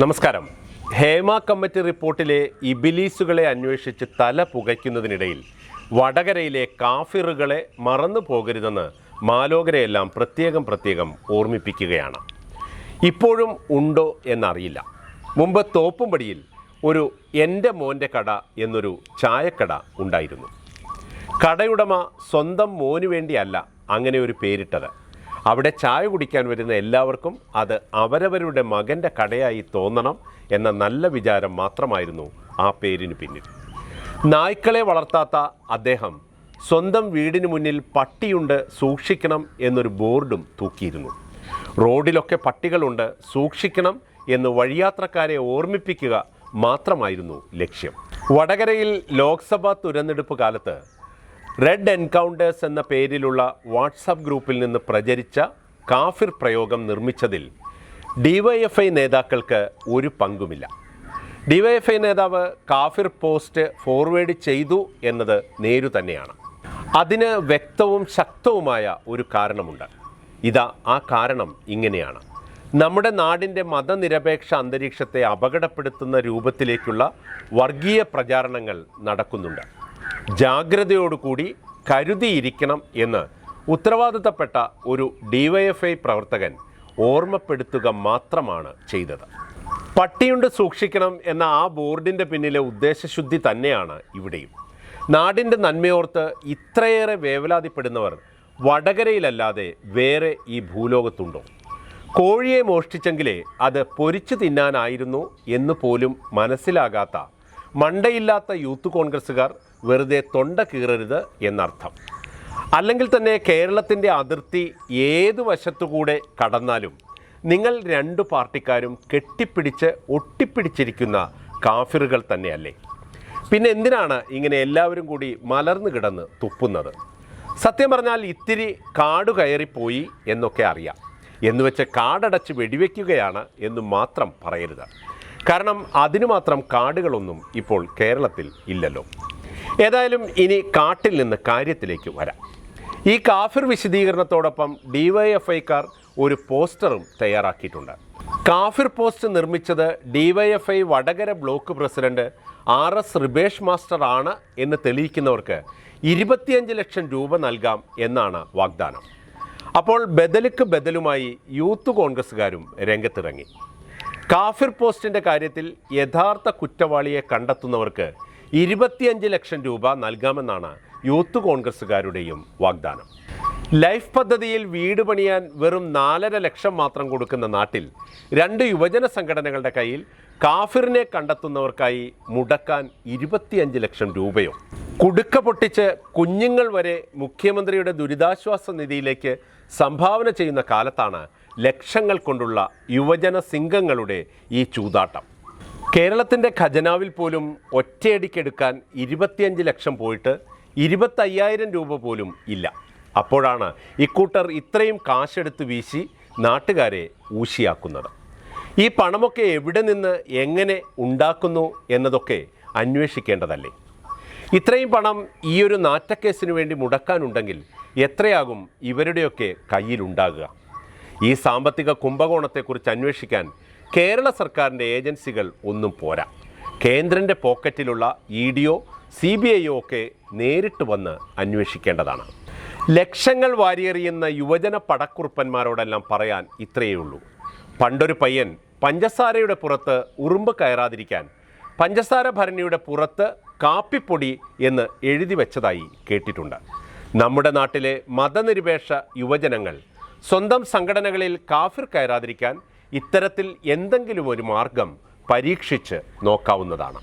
നമസ്കാരം. ഹേമ കമ്മിറ്റി റിപ്പോർട്ടിലെ ഇബിലീസുകളെ അന്വേഷിച്ച് തല പുകയ്ക്കുന്നതിനിടയിൽ വടകരയിലെ കാഫിറുകളെ മറന്നു പോകരുതെന്ന് മാലോകരെയെല്ലാം പ്രത്യേകം പ്രത്യേകം ഓർമ്മിപ്പിക്കുകയാണ്. ഇപ്പോഴും ഉണ്ടോ എന്നറിയില്ല. മുമ്പ് തോപ്പുംപടിയിൽ ഒരു എന്റെ മോന്റെ കട എന്നൊരു ചായക്കട ഉണ്ടായിരുന്നു. കടയുടമ സ്വന്തം മോനു വേണ്ടിയല്ല അങ്ങനെ ഒരു പേരിട്ടത്. അവിടെ ചായ കുടിക്കാൻ വരുന്ന എല്ലാവർക്കും അത് അവരവരുടെ മകന്റെ കടയായി തോന്നണം എന്ന നല്ല വിചാരം മാത്രമായിരുന്നു ആ പേരിന് പിന്നിൽ. നായ്ക്കളെ വളർത്താത്ത അദ്ദേഹം സ്വന്തം വീടിന് മുന്നിൽ പട്ടിയുണ്ട് സൂക്ഷിക്കണം എന്നൊരു ബോർഡും തൂക്കിയിരുന്നു. റോഡിലൊക്കെ പട്ടികളുണ്ട് സൂക്ഷിക്കണം എന്ന് വഴിയാത്രക്കാരെ ഓർമ്മിപ്പിക്കുക മാത്രമായിരുന്നു ലക്ഷ്യം. വടകരയിൽ ലോക്സഭാ തുരഞ്ഞെടുപ്പ് കാലത്ത് റെഡ് എൻകൗണ്ടേഴ്സ് എന്ന പേരിലുള്ള വാട്സപ്പ് ഗ്രൂപ്പിൽ നിന്ന് പ്രചരിച്ച കാഫിർ പ്രയോഗം നിർമ്മിച്ചതിൽ ഡിവൈഎഫ്ഐ നേതാക്കൾക്ക് ഒരു പങ്കുമില്ല. ഡിവൈഎഫ്ഐ നേതാവ് കാഫിർ പോസ്റ്റ് ഫോർവേഡ് ചെയ്തു എന്നത് നേരു തന്നെയാണ്. അതിന് വ്യക്തവും ശക്തവുമായ ഒരു കാരണമുണ്ട്. ഇതാ ആ കാരണം ഇങ്ങനെയാണ്. നമ്മുടെ നാടിന്റെ മതനിരപേക്ഷ അന്തരീക്ഷത്തെ അപകടപ്പെടുത്തുന്ന രൂപത്തിലേക്കുള്ള വർഗീയ പ്രചാരണങ്ങൾ നടക്കുന്നുണ്ട്. ജാഗ്രതയോടുകൂടി കരുതിയിരിക്കണം എന്ന് ഉത്തരവാദിത്തപ്പെട്ട ഒരു ഡിവൈഎഫ്ഐ പ്രവർത്തകൻ ഓർമ്മപ്പെടുത്തുക മാത്രമാണ് ചെയ്തത്. പട്ടിയുണ്ട് സൂക്ഷിക്കണം എന്ന ആ ബോർഡിന്റെ പിന്നിലെ ഉദ്ദേശശുദ്ധി തന്നെയാണ് ഇവിടെയും. നാടിന്റെ നന്മയോർത്ത് ഇത്രയേറെ വേവലാതിപ്പെടുന്നവർ വടകരയിലല്ലാതെ വേറെ ഈ ഭൂലോകത്തുണ്ടോ? കോഴിയെ മോഷ്ടിച്ചെങ്കിലേ അത് പൊരിച്ചു തിന്നാനായിരുന്നു എന്ന് പോലും മനസ്സിലാകാത്ത മണ്ടയില്ലാത്ത യൂത്ത് കോൺഗ്രസ്സുകാർ വെറുതെ തൊണ്ട കീറരുത് എന്നർത്ഥം. അല്ലെങ്കിൽ തന്നെ കേരളത്തിന്റെ അതിർത്തി ഏത് വശത്തുകൂടെ കടന്നാലും നിങ്ങൾ രണ്ട് പാർട്ടിക്കാരും കെട്ടിപ്പിടിച്ച് ഒട്ടിപ്പിടിച്ചിരിക്കുന്ന കാഫിറുകൾ തന്നെയല്ലേ? പിന്നെ എന്തിനാണ് ഇങ്ങനെ എല്ലാവരും കൂടി മലർന്നു കിടന്ന് തുപ്പുന്നത്? സത്യം പറഞ്ഞാൽ ഇത്തിരി കാട് കയറിപ്പോയി എന്നൊക്കെ അറിയാം. എന്നുവെച്ച് കാടടച്ച് വെടിവെക്കുകയാണ് എന്ന് മാത്രം പറയരുത്. കാരണം അതിനു മാത്രം കാടുകളൊന്നും ഇപ്പോൾ കേരളത്തിൽ ഇല്ലല്ലോ. ഏതായാലും ഇനി കാട്ടിൽ നിന്ന് കാര്യത്തിലേക്ക് വരാം. ഈ കാഫിർ വിശദീകരണത്തോടൊപ്പം ഡിവൈഎഫ്ഐക്കാർ ഒരു പോസ്റ്ററും തയ്യാറാക്കിയിട്ടുണ്ട്. കാഫിർ പോസ്റ്റ് നിർമ്മിച്ചത് DYFI Vadakara block president R S Ribesh master ആണ് എന്ന് തെളിയിക്കുന്നവർക്ക് ഇരുപത്തിയഞ്ച് ലക്ഷം രൂപ നൽകാം എന്നാണ് വാഗ്ദാനം. അപ്പോൾ ബദലുക്ക് ബദലുമായി യൂത്ത് കോൺഗ്രസ്സുകാരും രംഗത്തിറങ്ങി. കാഫിർ പോസ്റ്റിന്റെ കാര്യത്തിൽ യഥാർത്ഥ കുറ്റവാളിയെ കണ്ടെത്തുന്നവർക്ക് ഇരുപത്തിയഞ്ച് ലക്ഷം രൂപ നൽകാമെന്നാണ് യൂത്ത് കോൺഗ്രസ്സുകാരുടെയും വാഗ്ദാനം. ലൈഫ് പദ്ധതിയിൽ വീട് പണിയാൻ വെറും നാലര ലക്ഷം മാത്രം കൊടുക്കുന്ന നാട്ടിൽ രണ്ട് യുവജന സംഘടനകളുടെ കയ്യിൽ കാഫിറിനെ കണ്ടെത്തുന്നവർക്കായി മുടക്കാൻ ഇരുപത്തിയഞ്ച് ലക്ഷം രൂപയോ? കുടുക്ക പൊട്ടിച്ച് കുഞ്ഞുങ്ങൾ വരെ മുഖ്യമന്ത്രിയുടെ ദുരിതാശ്വാസ നിധിയിലേക്ക് സംഭാവന ചെയ്യുന്ന കാലത്താണ് ലക്ഷങ്ങൾ കൊണ്ടുള്ള യുവജന സിംഗങ്ങളുടെ ഈ ചൂതാട്ടം. കേരളത്തിന്റെ ഖജനാവിൽ പോലും ഒറ്റയടിക്കെടുക്കാൻ ഇരുപത്തിയഞ്ച് ലക്ഷം പോയിട്ട് ഇരുപത്തയ്യായിരം രൂപ പോലും ഇല്ല. അപ്പോഴാണ് ഇക്കൂട്ടർ ഇത്രയും കാശെടുത്ത് വീശി നാട്ടുകാരെ ഊശിയാക്കുന്നത്. ഈ പണമൊക്കെ എവിടെ നിന്ന് എങ്ങനെ ഉണ്ടാക്കുന്നു എന്നതൊക്കെ അന്വേഷിക്കേണ്ടതല്ലേ? ഇത്രയും പണം ഈ ഒരു നാറ്റക്കേസിന് വേണ്ടി മുടക്കാനുണ്ടെങ്കിൽ എത്രയാകും ഇവരുടെയൊക്കെ കയ്യിലുണ്ടാകുക? ഈ സാമ്പത്തിക കുംഭകോണത്തെക്കുറിച്ച് അന്വേഷിക്കാൻ കേരള സർക്കാരിന്റെ ഏജൻസികൾ ഒന്നും പോരാ. കേന്ദ്രന്റെ പോക്കറ്റിലുള്ള ഇ ഡിയോ സി ബി ഐയോ ഒക്കെ നേരിട്ട് വന്ന് അന്വേഷിക്കേണ്ടതാണ്. ലക്ഷങ്ങൾ വാരിയെറിയുന്ന യുവജന പടക്കുറുപ്പന്മാരോടെല്ലാം പറയാൻ ഇത്രയേ ഉള്ളൂ. പണ്ടൊരു പയ്യൻ പഞ്ചസാരയുടെ പുറത്ത് ഉറുമ്പ് കയറാതിരിക്കാൻ പഞ്ചസാര ഭരണിയുടെ പുറത്ത് കാപ്പിപ്പൊടി എന്ന് എഴുതി വെച്ചതായി കേട്ടിട്ടുണ്ട്. നമ്മുടെ നാട്ടിലെ മതനിരപേക്ഷ യുവജനങ്ങൾ സ്വന്തം സംഘടനകളിൽ കാഫിർ കയറാതിരിക്കാൻ ഇത്തരത്തിൽ എന്തെങ്കിലും ഒരു മാർഗം പരീക്ഷിച്ച് നോക്കാവുന്നതാണ്.